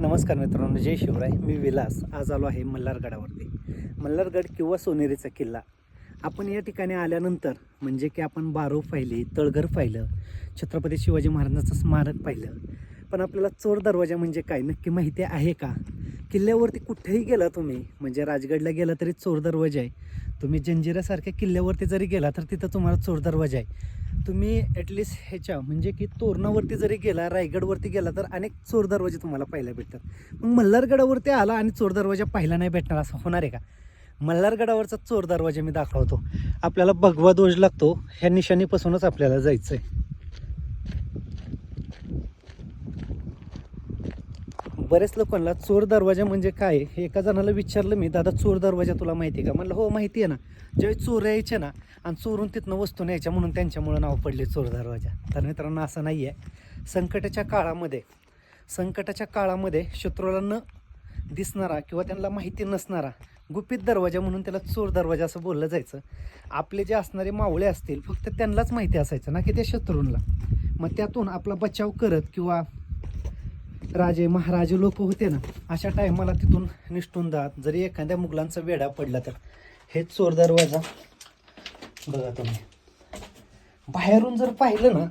नमस्कार मित्रांनो जय शिवराय. मी विलास. आज आलो आहे मल्हारगडावरती. मल्हारगड किंवा सोनेरीचा किल्ला. आपण या ठिकाणी आल्यानंतर म्हणजे की आपण बारो पाहिली तळघर पाहिलं छत्रपती शिवाजी महाराजांचं स्मारक पाहिलं. पण आपल्याला चोर दरवाजा म्हणजे काय? नक्की माहिती आहे का? किल्ल्यावरती कुठेही गेला तुम्ही म्हणजे राजगडला गेला तरी चोर दरवाजा आहे. तुम्ही जंजिरासारख्या किल्ल्यावरती जरी गेला तर तिथं तुम्हाला चोर दरवाजा आहे. तुम्ही ॲटलिस्ट ह्याच्या म्हणजे की तोरणावरती जरी गेला रायगडवरती गेला तर अनेक चोर दरवाजे तुम्हाला पाहायला भेटतात. मग मल्हारगडावरती आला आणि चोर दरवाजा पाहिला नाही भेटणार असं होणार आहे का? मल्हारगडावरचा चोर दरवाजा मी दाखवतो. आपल्याला भगवा ध्वज लागतो ह्या निशाणीपासूनच आपल्याला जायचं आहे बरेच लोकांना चोर दरवाजा म्हणजे काय? हे एका जणाला विचारलं मी दादा चोर दरवाजा तुला माहिती आहे का? म्हणलं हो माहिती आहे ना. ज्यावेळी चोर यायचे ना आणि चोरून तिथनं वस्तू न्यायच्या म्हणून त्यांच्यामुळं नाव पडले चोर दरवाजा. तर मित्रांनो असं नाही आहे संकटाच्या काळामध्ये संकटाच्या काळामध्ये शत्रूला न दिसणारा किंवा त्यांना माहिती नसणारा गुपित दरवाजा म्हणून त्याला चोर दरवाजा असं बोललं जायचं. आपले जे असणारे मावळे असतील फक्त त्यांनाच माहिती असायचं ना की त्या शत्रूंना. मग त्यातून आपला बचाव करत किंवा राजे महाराजे लोक होते ना अशा टायमाला तिथून निष्ठून जात. जरी एखाद्या मुघलांचा वेढा पडला तर. हे चोर दरवाजा. बघा तुम्ही. बाहेरून जर पाहिलं ना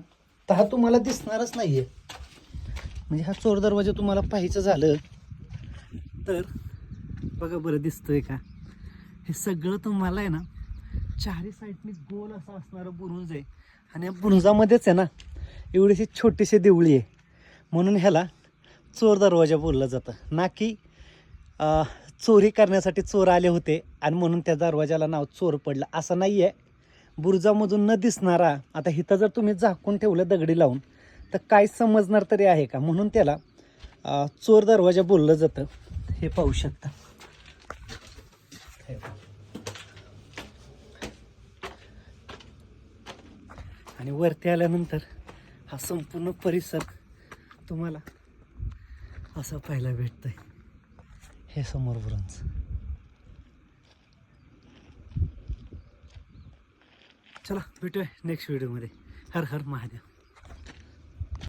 तर हा तुम्हाला दिसणारच नाहीये. म्हणजे हा चोर दरवाजा तुम्हाला पाहायचं झालं तर बघा बरं दिसतोय का? हे सगळं तुम्हाला आहे ना चारी साईडने गोल असं असणारं बुरुंज आहे. आणि या बुरुजामध्येच आहे ना एवढीशी छोटीशी देवळी आहे. म्हणून ह्याला चोर दरवाजा बोललं जातं. ना की चोरी करण्यासाठी चोर आले होते आणि म्हणून त्या दरवाजाला नाव चोर पडलं. असं नाही आहे बुरुजामधून न दिसणारा आता इथं जर तुम्ही झाकून ठेवलं दगडी लावून तर काय समजणार तरी आहे का? म्हणून त्याला चोर दरवाजा बोललं जातं. हे पाहू शकता. आणि वरती आल्यानंतर हा संपूर्ण परिसर तुम्हाला असं पाहायला भेटतंय. हे समोर ब्रंज चला भेटूया नेक्स्ट व्हिडिओमध्ये हर हर महादेव.